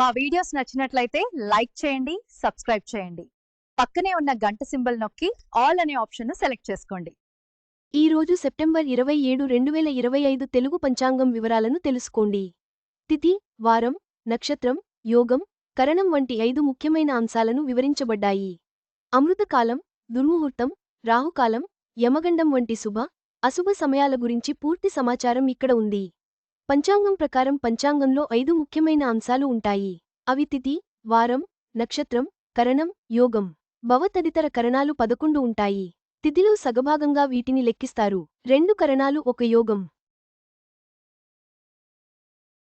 మా వీడియోస్ నచ్చినట్లయితే లైక్ చేయండి సబ్స్క్రైబ్ చేయండి. పక్కనే ఉన్న గంట సింబల్ నొక్కి ఆల్ అనే ఆప్షన్ సెలెక్ట్ చేసుకోండి. ఈ రోజు సెప్టెంబర్ ఇరవై ఏడు రెండు వేల ఇరవై ఐదు తెలుగు పంచాంగం వివరాలను తెలుసుకోండి. తిథి వారం నక్షత్రం యోగం కరణం వంటి ఐదు ముఖ్యమైన అంశాలను వివరించబడ్డాయి. అమృతకాలం దుర్ముహూర్తం రాహుకాలం యమగండం వంటి శుభ అశుభ సమయాల గురించి పూర్తి సమాచారం ఇక్కడ ఉంది. పంచాంగం ప్రకారం పంచాంగంలో ఐదు ముఖ్యమైన అంశాలు ఉంటాయి. అవి తిథి వారం నక్షత్రం కరణం యోగం. భవ తదితర కరణాలు పదకొండు ఉంటాయి. తిథిలో సగభాగంగా వీటిని లెక్కిస్తారు. రెండు కరణాలు ఒక యోగం.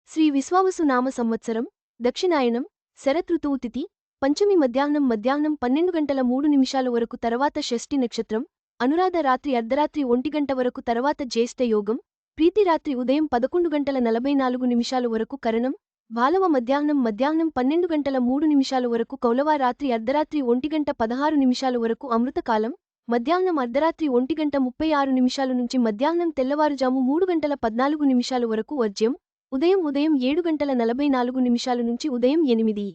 శ్రీ విశ్వావసు నామ సంవత్సరం దక్షిణాయనం శరతృతువు తిథి పంచమి మధ్యాహ్నం మధ్యాహ్నం పన్నెండు గంటల మూడు నిమిషాల వరకు తర్వాత షష్ఠి నక్షత్రం అనురాధ రాత్రి అర్ధరాత్రి ఒంటి గంట వరకు తర్వాత జ్యేష్ఠ యోగం ప్రీతి రాత్రి ఉదయం పదకొండు గంటల నలభై నాలుగు నిమిషాల వరకు కరణం బాలవ మధ్యాహ్నం మధ్యాహ్నం పన్నెండు గంటల మూడు నిమిషాల వరకు కౌలవ రాత్రి అర్ధరాత్రి ఒంటి గంట పదహారు నిమిషాల వరకు అమృతకాలం మధ్యాహ్నం అర్ధరాత్రి ఒంటి గంట ముప్పై ఆరు నిమిషాల నుంచి మధ్యాహ్నం తెల్లవారుజాము మూడు గంటల పద్నాలుగు నిమిషాల వరకు వర్జ్యం ఉదయం ఉదయం ఏడు గంటల నలభై నాలుగు నిమిషాల నుంచి ఉదయం ఎనిమిది.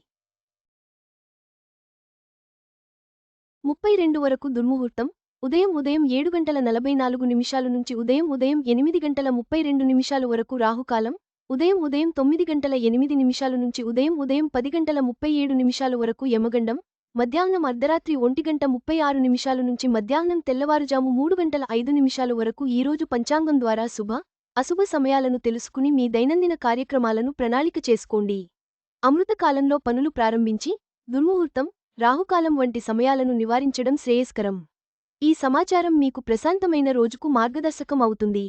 ముప్పై రెండు వరకు దుర్ముహూర్తం ఉదయం ఉదయం ఏడు గంటల నలభై నాలుగు నిమిషాలు నుంచి ఉదయం ఉదయం ఎనిమిది గంటల ముప్పై రెండు నిమిషాల వరకు రాహుకాలం ఉదయం ఉదయం తొమ్మిది గంటల ఎనిమిది నిమిషాలు నుంచి ఉదయం ఉదయం పది గంటల ముప్పై ఏడు నిమిషాల వరకు యమగండం మధ్యాహ్నం అర్ధరాత్రి ఒంటి గంట ముప్పై ఆరు నిమిషాలు నుంచి మధ్యాహ్నం తెల్లవారుజాము మూడు గంటల ఐదు నిమిషాల వరకు ఈరోజు పంచాంగం ద్వారా శుభ అశుభ సమయాలను తెలుసుకుని మీ దైనందిన కార్యక్రమాలను ప్రణాళిక చేసుకోండి. అమృతకాలంలో పనులు ప్రారంభించి దుర్ముహూర్తం రాహుకాలం వంటి సమయాలను నివారించడం శ్రేయస్కరం. ఈ సమాచారం మీకు ప్రశాంతమైన రోజుకు మార్గదర్శకం అవుతుంది